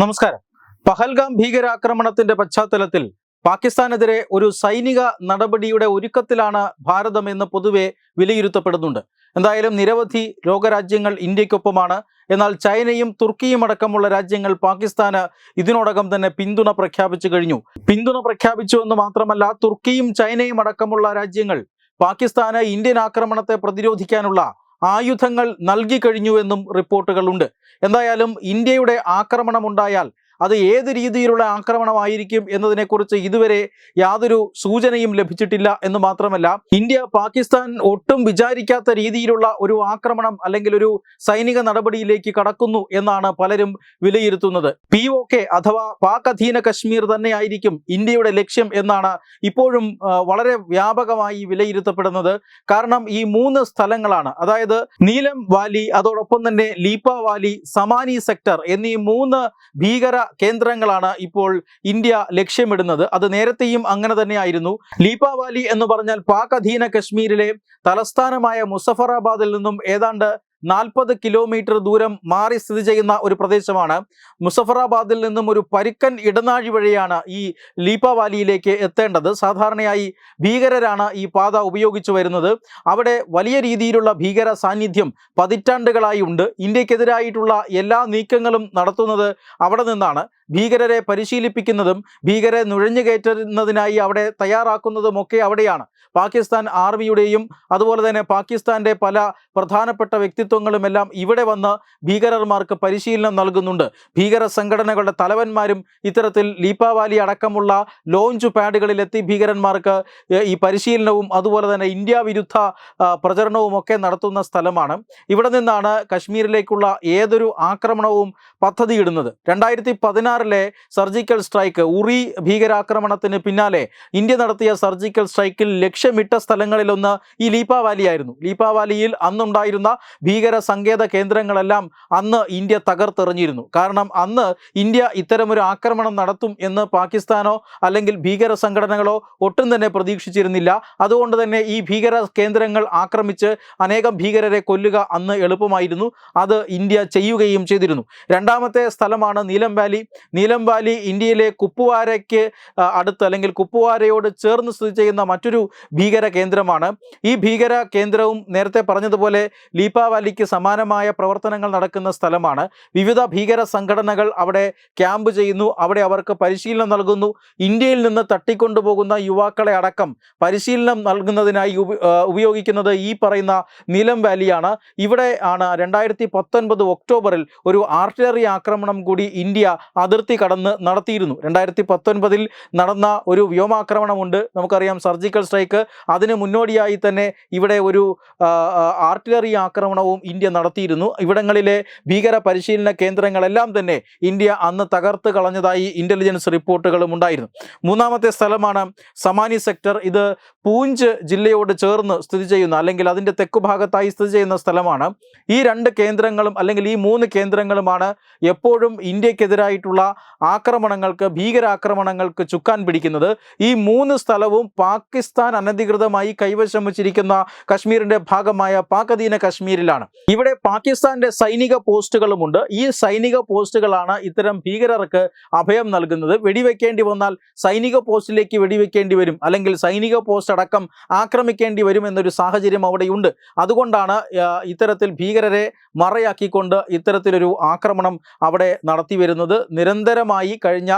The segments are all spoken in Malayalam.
നമസ്കാരം. പഹൽഗാം ഭീകരാക്രമണത്തിന്റെ പശ്ചാത്തലത്തിൽ പാകിസ്ഥാനെതിരെ ഒരു സൈനിക നടപടിയുടെ ഒരുക്കത്തിലാണ് ഭാരതം എന്ന് പൊതുവെ വിലയിരുത്തപ്പെടുന്നുണ്ട്. എന്തായാലും നിരവധി ലോകരാജ്യങ്ങൾ ഇന്ത്യക്കൊപ്പമാണ് എന്നാൽ ചൈനയും തുർക്കിയും അടക്കമുള്ള രാജ്യങ്ങൾ പാകിസ്ഥാന് ഇതിനോടകം തന്നെ പിന്തുണ പ്രഖ്യാപിച്ചു കഴിഞ്ഞു. പിന്തുണ പ്രഖ്യാപിച്ചു എന്ന് മാത്രമല്ല തുർക്കിയും ചൈനയും അടക്കമുള്ള രാജ്യങ്ങൾ പാകിസ്ഥാന് ഇന്ത്യൻ ആക്രമണത്തെ പ്രതിരോധിക്കാനുള്ള ആയുധങ്ങൾ നൽകി കഴിഞ്ഞുവെന്നും റിപ്പോർട്ടുകളുണ്ട്. എന്തായാലും ഇന്ത്യയുടെ ആക്രമണം ഉണ്ടായാൽ അത് ഏത് രീതിയിലുള്ള ആക്രമണമായിരിക്കും എന്നതിനെക്കുറിച്ച് ഇതുവരെ യാതൊരു സൂചനയും ലഭിച്ചിട്ടില്ല എന്ന് മാത്രമല്ല ഇന്ത്യ പാകിസ്ഥാൻ ഒട്ടും വിചാരിക്കാത്ത രീതിയിലുള്ള ഒരു ആക്രമണം അല്ലെങ്കിൽ ഒരു സൈനിക നടപടിയിലേക്ക് കടക്കുന്നു എന്നാണ് പലരും വിലയിരുത്തുന്നത്. പി ഒ കെ അഥവാ പാക് അധീന കശ്മീർ തന്നെയായിരിക്കും ഇന്ത്യയുടെ ലക്ഷ്യം എന്നാണ് ഇപ്പോഴും വളരെ വ്യാപകമായി വിലയിരുത്തപ്പെടുന്നത്. കാരണം ഈ മൂന്ന് സ്ഥലങ്ങളാണ്. അതായത് നീലം വാലി അതോടൊപ്പം തന്നെ ലീപ്പ വാലി സമാനി സെക്ടർ എന്നീ മൂന്ന് ഭീകര കേന്ദ്രങ്ങളാണ് ഇപ്പോൾ ഇന്ത്യ ലക്ഷ്യമിടുന്നത്. അത് നേരത്തെയും അങ്ങനെ തന്നെയായിരുന്നു. ലീപാവാലി എന്ന് പറഞ്ഞാൽ പാക് അധീന കശ്മീരിലെ തലസ്ഥാനമായ മുസഫറാബാദിൽ നിന്നും ഏതാണ്ട് നാൽപ്പത് കിലോമീറ്റർ ദൂരം മാറി സ്ഥിതി ചെയ്യുന്ന ഒരു പ്രദേശമാണ്. മുസഫറാബാദിൽ നിന്നും ഒരു പരിക്കൻ ഇടനാഴി വഴിയാണ് ഈ ലീപാവാലിയിലേക്ക് എത്തേണ്ടത്. സാധാരണയായി ഭീകരരാണ് ഈ പാത ഉപയോഗിച്ചു വരുന്നത്. അവിടെ വലിയ രീതിയിലുള്ള ഭീകര സാന്നിധ്യം പതിറ്റാണ്ടുകളായി ഉണ്ട്. ഇന്ത്യക്കെതിരായിട്ടുള്ള എല്ലാ നീക്കങ്ങളും നടത്തുന്നത് അവിടെ നിന്നാണ്. ഭീകരരെ പരിശീലിപ്പിക്കുന്നതും ഭീകരെ നുഴഞ്ഞു കയറ്റുന്നതിനായി അവിടെ തയ്യാറാക്കുന്നതും ഒക്കെ അവിടെയാണ്. പാകിസ്ഥാൻ ആർമിയുടെയും അതുപോലെ തന്നെ പാകിസ്ഥാന്റെ പല പ്രധാനപ്പെട്ട വ്യക്തിത്വങ്ങളും എല്ലാം ഇവിടെ വന്ന് ഭീകരർമാർക്ക് പരിശീലനം നൽകുന്നുണ്ട്. ഭീകര സംഘടനകളുടെ തലവന്മാരും ഇത്തരത്തിൽ ലീപ്പാവാലി അടക്കമുള്ള ലോഞ്ച് പാഡുകളിലെത്തി ഭീകരന്മാർക്ക് ഈ പരിശീലനവും അതുപോലെ തന്നെ ഇന്ത്യ വിരുദ്ധ പ്രചരണവും ഒക്കെ നടത്തുന്ന സ്ഥലമാണ്. ഇവിടെ നിന്നാണ് കശ്മീരിലേക്കുള്ള ഏതൊരു ആക്രമണവും പദ്ധതിയിടുന്നത്. രണ്ടായിരത്തി പതിനാറിലെ സർജിക്കൽ സ്ട്രൈക്ക് ഉറി ഭീകരാക്രമണത്തിന് പിന്നാലെ ഇന്ത്യ നടത്തിയ സർജിക്കൽ സ്ട്രൈക്കിൽ ലക്ഷ്യമിട്ട സ്ഥലങ്ങളിലൊന്ന് ഈ ലീപാവാലിയായിരുന്നു ലീപാവാലിയിൽ അന്നുണ്ടായിരുന്ന ഭീ ഭീകര സങ്കേത കേന്ദ്രങ്ങളെല്ലാം അന്ന് ഇന്ത്യ തകർത്തെറിഞ്ഞിരുന്നു. കാരണം അന്ന് ഇന്ത്യ ഇത്തരമൊരു ആക്രമണം നടത്തും എന്ന് പാകിസ്ഥാനോ അല്ലെങ്കിൽ ഭീകര സംഘടനകളോ ഒട്ടും തന്നെ പ്രതീക്ഷിച്ചിരുന്നില്ല. അതുകൊണ്ട് തന്നെ ഈ ഭീകര കേന്ദ്രങ്ങൾ ആക്രമിച്ച് അനേകം ഭീകരരെ കൊല്ലുക അന്ന് എളുപ്പമായിരുന്നു. അത് ഇന്ത്യ ചെയ്യുകയും ചെയ്തിരുന്നു. രണ്ടാമത്തെ സ്ഥലമാണ് നീലം വാലി. നീലം വാലി ഇന്ത്യയിലെ കുപ്പുവാരയ്ക്ക് അടുത്ത് അല്ലെങ്കിൽ കുപ്പുവാരയോട് ചേർന്ന് സ്ഥിതി ചെയ്യുന്ന മറ്റൊരു ഭീകര കേന്ദ്രമാണ്. ഈ ഭീകര കേന്ദ്രവും നേരത്തെ പറഞ്ഞതുപോലെ ലീപ്പ വാലിക്ക് സമാനമായ പ്രവർത്തനങ്ങൾ നടക്കുന്ന സ്ഥലമാണ്. വിവിധ ഭീകര സംഘടനകൾ അവിടെ ക്യാമ്പ് ചെയ്യുന്നു. അവിടെ അവർക്ക് പരിശീലനം നൽകുന്നു. ഇന്ത്യയിൽ നിന്ന് തട്ടിക്കൊണ്ടുപോകുന്ന യുവാക്കളെ അടക്കം പരിശീലനം നൽകുന്നതിനായി ഉപ- ഉപയോഗിക്കുന്നത് ഈ പറയുന്ന നീലം വാലിയാണ്. ഇവിടെ ആണ് രണ്ടായിരത്തി പത്തൊൻപത് ഒക്ടോബറിൽ ഒരു ആർട്ടിലറി ആക്രമണം കൂടി ഇന്ത്യ അതിർത്തി കടന്ന് നടത്തിയിരുന്നു. രണ്ടായിരത്തി പത്തൊൻപതിൽ നടന്ന ഒരു വ്യോമാക്രമണമുണ്ട്. നമുക്കറിയാം സർജിക്കൽ സ്ട്രൈക്ക്. അതിന് മുന്നോടിയായി തന്നെ ഇവിടെ ഒരു ആർട്ടിലറി ആക്രമണവും ഇന്ത്യ നടത്തിയിരുന്നു. ഇവിടങ്ങളിലെ ഭീകര പരിശീലന കേന്ദ്രങ്ങളെല്ലാം തന്നെ ഇന്ത്യ അന്ന് തകർത്ത് കളഞ്ഞതായി ഇന്റലിജൻസ് റിപ്പോർട്ടുകളും ഉണ്ടായിരുന്നു. മൂന്നാമത്തെ സ്ഥലമാണ് സമാനി സെക്ടർ ഇത് പൂഞ്ച് ജില്ലയോട് ചേർന്ന് സ്ഥിതി ചെയ്യുന്ന അല്ലെങ്കിൽ അതിന്റെ തെക്കു ഭാഗത്തായി സ്ഥിതി ചെയ്യുന്ന സ്ഥലമാണ്. ഈ രണ്ട് കേന്ദ്രങ്ങളും അല്ലെങ്കിൽ ഈ മൂന്ന് കേന്ദ്രങ്ങളുമാണ് എപ്പോഴും ഇന്ത്യക്കെതിരായിട്ടുള്ള ആക്രമണങ്ങൾക്ക് ഭീകരാക്രമണങ്ങൾക്ക് ചുക്കാൻ പിടിക്കുന്നത്. ഈ മൂന്ന് സ്ഥലവും പാകിസ്ഥാൻ അനധികൃതമായി കൈവശം വച്ചിരിക്കുന്ന കശ്മീരിന്റെ ഭാഗമായ പാക് അധീന കശ്മീരിലാണ്. ഇവിടെ പാകിസ്ഥാന്റെ സൈനിക പോസ്റ്റുകളുമുണ്ട്. ഈ സൈനിക പോസ്റ്റുകളാണ് ഇത്തരം ഭീകരർക്ക് അഭയം നൽകുന്നത്. വെടിവെക്കേണ്ടി വന്നാൽ സൈനിക പോസ്റ്റിലേക്ക് വെടിവെക്കേണ്ടി വരും. അല്ലെങ്കിൽ സൈനിക പോസ്റ്റ് അടക്കം ആക്രമിക്കേണ്ടി വരും എന്നൊരു സാഹചര്യം അവിടെയുണ്ട്. അതുകൊണ്ടാണ് ഇത്തരത്തിൽ ഭീകരരെ മറയാക്കിക്കൊണ്ട് ഇത്തരത്തിലൊരു ആക്രമണം അവിടെ നടത്തി വരുന്നത്. നിരന്തരമായി കഴിഞ്ഞ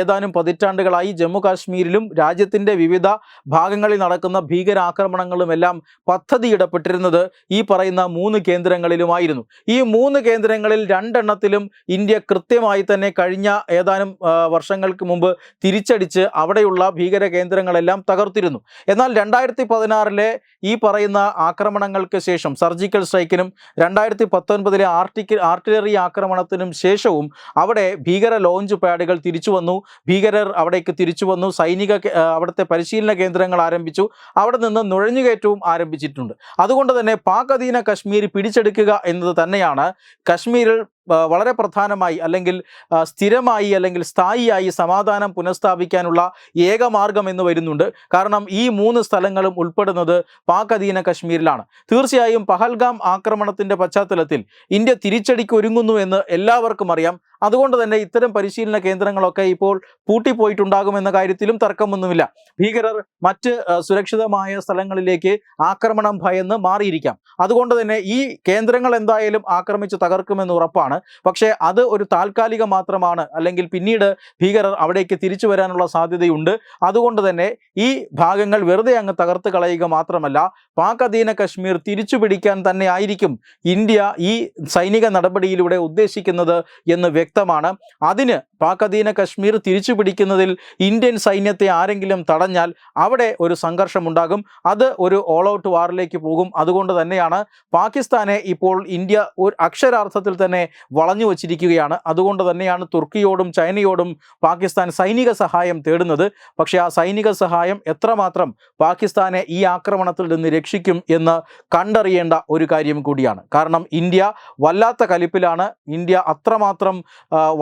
ഏതാനും പതിറ്റാണ്ടുകളായി ജമ്മു കാശ്മീരിലും രാജ്യത്തിന്റെ വിവിധ ഭാഗങ്ങളിൽ നടക്കുന്ന ഭീകരാക്രമണങ്ങളുമെല്ലാം പദ്ധതിയിടപ്പെട്ടിരുന്നത് ഈ പറയുന്ന മൂന്ന് കേന്ദ്രങ്ങളിലുമായിരുന്നു. ഈ മൂന്ന് കേന്ദ്രങ്ങളിൽ രണ്ടെണ്ണത്തിലും ഇന്ത്യ കൃത്യമായി തന്നെ കഴിഞ്ഞ ഏതാനും വർഷങ്ങൾക്ക് മുമ്പ് തിരിച്ചടിച്ച് അവിടെയുള്ള ഭീകര കേന്ദ്രങ്ങളെല്ലാം തകർത്തിരുന്നു. എന്നാൽ രണ്ടായിരത്തി പതിനാറിലെ ഈ പറയുന്ന ആക്രമണങ്ങൾക്ക് ശേഷം സർജിക്കൽ സ്ട്രൈക്കിനും രണ്ടായിരത്തി പത്തൊൻപതിലെ ആർട്ടിക്കൽ ആർട്ടിലറി ആക്രമണത്തിനും ശേഷവും അവിടെ ഭീകര ലോഞ്ച് പാഡുകൾ തിരിച്ചു വന്നു. ഭീകരർ അവിടേക്ക് തിരിച്ചു വന്നു. സൈനിക അവിടുത്തെ പരിശീലന കേന്ദ്രങ്ങൾ ആരംഭിച്ചു. അവിടെ നിന്ന് നുഴഞ്ഞുകയറ്റവും ആരംഭിച്ചിട്ടുണ്ട്. അതുകൊണ്ട് തന്നെ പാക് അധീന കശ്മീർ പിടിച്ചെടുക്കുക എന്നത് തന്നെയാണ് കശ്മീരിൽ വളരെ പ്രധാനമായി അല്ലെങ്കിൽ സ്ഥിരമായി അല്ലെങ്കിൽ സ്ഥായിയായി സമാധാനം പുനഃസ്ഥാപിക്കാനുള്ള ഏക മാർഗം എന്ന് വരുന്നുണ്ട്. കാരണം ഈ മൂന്ന് സ്ഥലങ്ങളും ഉൾപ്പെടുന്നത് പാക് അധീന കശ്മീരിലാണ്. തീർച്ചയായും പഹൽഗാം ആക്രമണത്തിന്റെ പശ്ചാത്തലത്തിൽ ഇന്ത്യ തിരിച്ചടിക്ക് ഒരുങ്ങുന്നു എന്ന് എല്ലാവർക്കും അറിയാം. അതുകൊണ്ട് തന്നെ ഇത്തരം പരിശീലന കേന്ദ്രങ്ങളൊക്കെ ഇപ്പോൾ പൂട്ടിപ്പോയിട്ടുണ്ടാകുമെന്ന കാര്യത്തിലും തർക്കമൊന്നുമില്ല. ഭീകരർ മറ്റ് സുരക്ഷിതമായ സ്ഥലങ്ങളിലേക്ക് ആക്രമണം ഭയന്ന് മാറിയിരിക്കാം. അതുകൊണ്ട് തന്നെ ഈ കേന്ദ്രങ്ങൾ എന്തായാലും ആക്രമിച്ച് തകർക്കുമെന്ന് ഉറപ്പാണ്. പക്ഷേ അത് ഒരു താൽക്കാലിക മാത്രമാണ്. അല്ലെങ്കിൽ പിന്നീട് ഭീകരർ അവിടേക്ക് തിരിച്ചു വരാനുള്ള സാധ്യതയുണ്ട്. അതുകൊണ്ട് തന്നെ ഈ ഭാഗങ്ങൾ വെറുതെ അങ്ങ് തകർത്ത് കളയുക മാത്രമല്ല പാക് അധീന കശ്മീർ തിരിച്ചു പിടിക്കാൻ തന്നെ ആയിരിക്കും ഇന്ത്യ ഈ സൈനിക നടപടിയിലൂടെ ഉദ്ദേശിക്കുന്നത് എന്ന് വ്യക്തമാണ്. അതിന് പാക് അധീന കശ്മീർ തിരിച്ചു പിടിക്കുന്നതിൽ ഇന്ത്യൻ സൈന്യത്തെ ആരെങ്കിലും തടഞ്ഞാൽ അവിടെ ഒരു സംഘർഷമുണ്ടാകും. അത് ഒരു ഓൾ ഔട്ട് വാറിലേക്ക് പോകും. അതുകൊണ്ട് തന്നെയാണ് പാകിസ്ഥാനെ ഇപ്പോൾ ഇന്ത്യ ഒരു അക്ഷരാർത്ഥത്തിൽ തന്നെ വളഞ്ഞു വച്ചിരിക്കുകയാണ്. അതുകൊണ്ട് തന്നെയാണ് തുർക്കിയോടും ചൈനയോടും പാകിസ്ഥാൻ സൈനിക സഹായം തേടുന്നത്. പക്ഷേ ആ സൈനിക സഹായം എത്രമാത്രം പാകിസ്ഥാനെ ഈ ആക്രമണത്തിൽ നിന്ന് രക്ഷിക്കും എന്ന് കണ്ടറിയേണ്ട ഒരു കാര്യം കൂടിയാണ്. കാരണം ഇന്ത്യ വല്ലാത്ത കലിപ്പിലാണ്. ഇന്ത്യ അത്രമാത്രം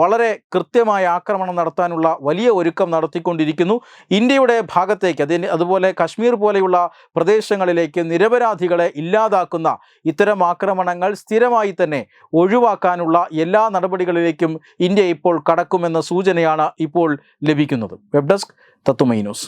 വളരെ വളരെ കൃത്യമായ ആക്രമണം നടത്താനുള്ള വലിയ ഒരുക്കം നടത്തിക്കൊണ്ടിരിക്കുന്നു. ഇന്ത്യയുടെ ഭാഗത്തേക്ക് അതിന് അതുപോലെ കശ്മീർ പോലെയുള്ള പ്രദേശങ്ങളിലേക്ക് നിരപരാധികളെ ഇല്ലാതാക്കുന്ന ഇത്തരം ആക്രമണങ്ങൾ സ്ഥിരമായി തന്നെ ഒഴിവാക്കാനുള്ള എല്ലാ നടപടികളിലേക്കും ഇന്ത്യ ഇപ്പോൾ കടക്കുമെന്ന സൂചനയാണ് ഇപ്പോൾ ലഭിക്കുന്നത്. വെബ് ഡെസ്ക് തത്തുമൈ news